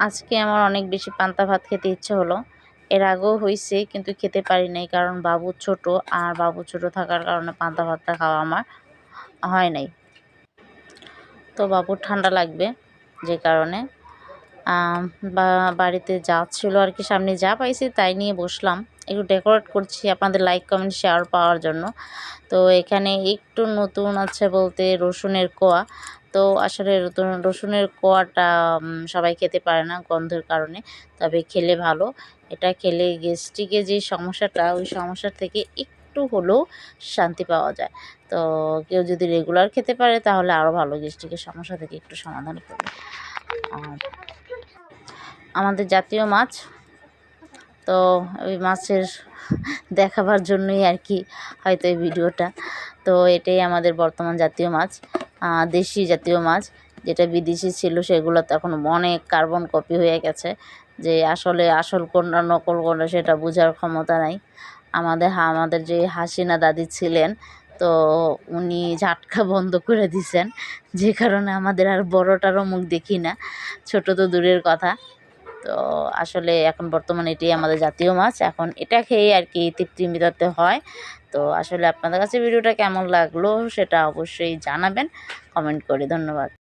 আজকে আমার অনেক বেশি পান্তা ভাত খেতে ইচ্ছে হলো। এর আগেও হয়েছে কিন্তু খেতে পারি নাই কারণ বাবু ছোট আর বাবু ছোট থাকার কারণে পান্তা ভাতটা খাওয়া আমার হয় নাই। তো বাবুর ঠান্ডা লাগবে যে কারণে। বা বাড়িতে যা ছিল আর কি, সামনে যা পাইছি তাই নিয়ে বসলাম। একটু ডেকোরেট করছি আপনাদের লাইক কমেন্ট শেয়ার পাওয়ার জন্য। তো এখানে একটু নতুন আছে বলতে রসুনের কোয়া। তো আসলে রসুনের কোয়াটা সবাই খেতে পারে না গন্ধের কারণে। তবে খেলে ভালো। এটা খেলে গ্যাস্ট্রিকের যে সমস্যাটা, ওই সমস্যার থেকে একটু হলেও শান্তি পাওয়া যায়। তো কেউ যদি রেগুলার খেতে পারে তাহলে আরও ভালো গ্যাস্ট্রিকের সমস্যা থেকে একটু সমাধান করবে। আমাদের জাতীয় মাছ। তো ওই মাছের দেখাবার জন্যই আর কি হয়তো এই ভিডিওটা। তো এটাই আমাদের বর্তমান জাতীয় মাছ দেশি জাতীয় মাছ। যেটা বিদেশি ছিল সেগুলো তো এখন অনেক কার্বন কপি হয়ে গেছে। যে আসলে আসল কোনটা, নকল কোনটা সেটা বোঝার ক্ষমতা নাই। আমাদের আমাদের যে হাসিনা দাদি ছিলেন, তো উনি ঝাটকা বন্ধ করে দিছেন। যে কারণে আমাদের আর বড়টারও মুখ দেখি না। ছোট তো দূরের কথা। তো আসলে এখন বর্তমানে এটি আমাদের জাতীয় মাছ। এখন এটা খেয়ে আর কি তৃপ্তি মিটাতে হয়। তো আসলে আপনাদের কাছে ভিডিওটা কেমন লাগল সেটা অবশ্যই জানাবেন। কমেন্ট করে ধন্যবাদ।